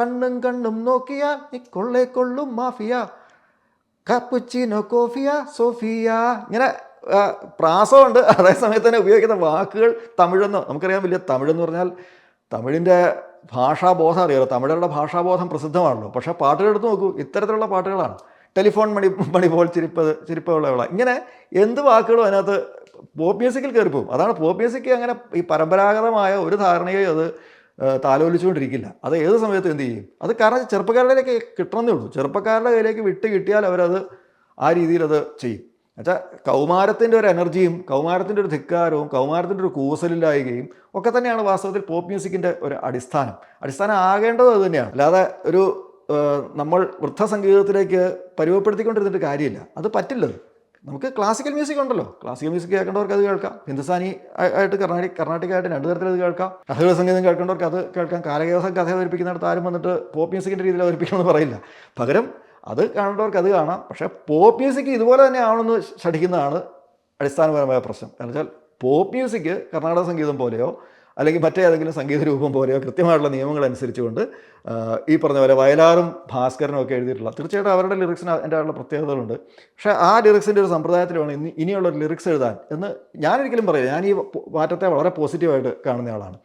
കണ്ണും കണ്ണും നോക്കിയ നിക്കൊള്ളേ കൊള്ളും മാഫിയ. Cappuccino Coffea Sophia. ഇങ്ങനെ പ്രാസമുണ്ട്. അതേ സമയത്ത് തന്നെ ഉപയോഗിക്കുന്ന വാക്കുകൾ തമിഴെന്നോ നമുക്കറിയാം വലിയ തമിഴെന്ന് പറഞ്ഞാൽ തമിഴിന്റെ ഭാഷാബോധം അറിയാലോ. തമിഴരുടെ ഭാഷാബോധം പ്രസിദ്ധമാണല്ലോ. പക്ഷേ പാട്ടുകളെടുത്ത് നോക്കൂ ഇത്തരത്തിലുള്ള പാട്ടുകളാണ്. ടെലിഫോൺ മണി മണി പോൽ ചിരിപ്പത് ചിരിപ്പുള്ളവള ഇങ്ങനെ എന്ത് വാക്കുകളും അതിനകത്ത് പോപ്പ് മ്യൂസിക്കിൽ കയറിപ്പോവും. അതാണ് പോപ്പ് മ്യൂസിക് അങ്ങനെ ഈ പരമ്പരാഗതമായ ഒരു ധാരണയോ അത് താലോലിച്ചുകൊണ്ടിരിക്കില്ല. അത് ഏത് സമയത്ത് എന്ത് ചെയ്യും? അത് കാരണം ചെറുപ്പക്കാരുടെയിലേക്ക് കിട്ടണമെന്നേ ഉള്ളൂ. ചെറുപ്പക്കാരുടെ കയ്യിലേക്ക് വിട്ട് കിട്ടിയാൽ അവരത് ആ രീതിയിൽ അത് ചെയ്യും. എന്നുവെച്ചാൽ കൗമാരത്തിന്റെ ഒരു എനർജിയും കൗമാരത്തിന്റെ ഒരു ധിക്കാരവും കൗമാരത്തിന്റെ ഒരു കൂസലില്ലായകയും ഒക്കെ തന്നെയാണ് വാസ്തവത്തിൽ പോപ്പ് മ്യൂസിക്കിന്റെ ഒരു അടിസ്ഥാനം. അടിസ്ഥാനം ആകേണ്ടത് അത് തന്നെയാണ്. അല്ലാതെ ഒരു നമ്മൾ വൃദ്ധസംഗീതത്തിലേക്ക് പരിമപ്പെടുത്തിക്കൊണ്ടിരുന്നിട്ട് കാര്യമില്ല. അത് പറ്റില്ലത്. നമുക്ക് ക്ലാസിക്കൽ മ്യൂസിക് ഉണ്ടല്ലോ. ക്ലാസിക്കൽ മ്യൂസിക് കേൾക്കേണ്ടവർക്ക് അത് കേൾക്കാം. ഹിന്ദുസ്ഥാനി ആയി- ആയിട്ട് കർണാടിക് കർണാട്ടിക്കായിട്ട് രണ്ട് തരത്തിൽ അത് കേൾക്കാം. കഥകളി സംഗീതം കേൾക്കേണ്ടവർക്ക് അത് കേൾക്കാം. കാലകേവസം കഥ അവതരിപ്പിക്കുന്നിടത്ത് ആരും വന്നിട്ട് പോപ്പ് മ്യൂസിക്കിന്റെ രീതിയിൽ അവതരിപ്പിക്കണമെന്ന് പറയില്ല. പകരം അത് കാണേണ്ടവർക്ക് അത് കാണാം. പക്ഷേ പോപ്പ് മ്യൂസിക് ഇതുപോലെ തന്നെ ആവണമെന്ന് ശഠിക്കുന്നതാണ് അടിസ്ഥാനപരമായ പ്രശ്നം. കാരണം വെച്ചാൽ പോപ്പ് മ്യൂസിക് കർണാടക സംഗീതം പോലെയോ അല്ലെങ്കിൽ മറ്റേതെങ്കിലും സംഗീത രൂപം പോലെയോ കൃത്യമായിട്ടുള്ള നിയമങ്ങൾ അനുസരിച്ചുകൊണ്ട് ഈ പറഞ്ഞ പോലെ വയലാറും ഭാസ്കരനും ഒക്കെ എഴുതിയിട്ടുള്ള തീർച്ചയായിട്ടും അവരുടെ ലിറിക്സിന് അതിന്റെ ആളുടെ പ്രത്യേകതകളുണ്ട്. പക്ഷേ ആ ലിറിക്സിന്റെ ഒരു സമ്പ്രദായത്തിലാണ് ഇനി ഇനിയുള്ള ലിറിക്സ് എഴുതാൻ എന്ന് ഞാനൊരിക്കലും പറയില്ല. ഞാൻ ഈ മാറ്റത്തെ വളരെ പോസിറ്റീവായിട്ട് കാണുന്ന ആളാണ്.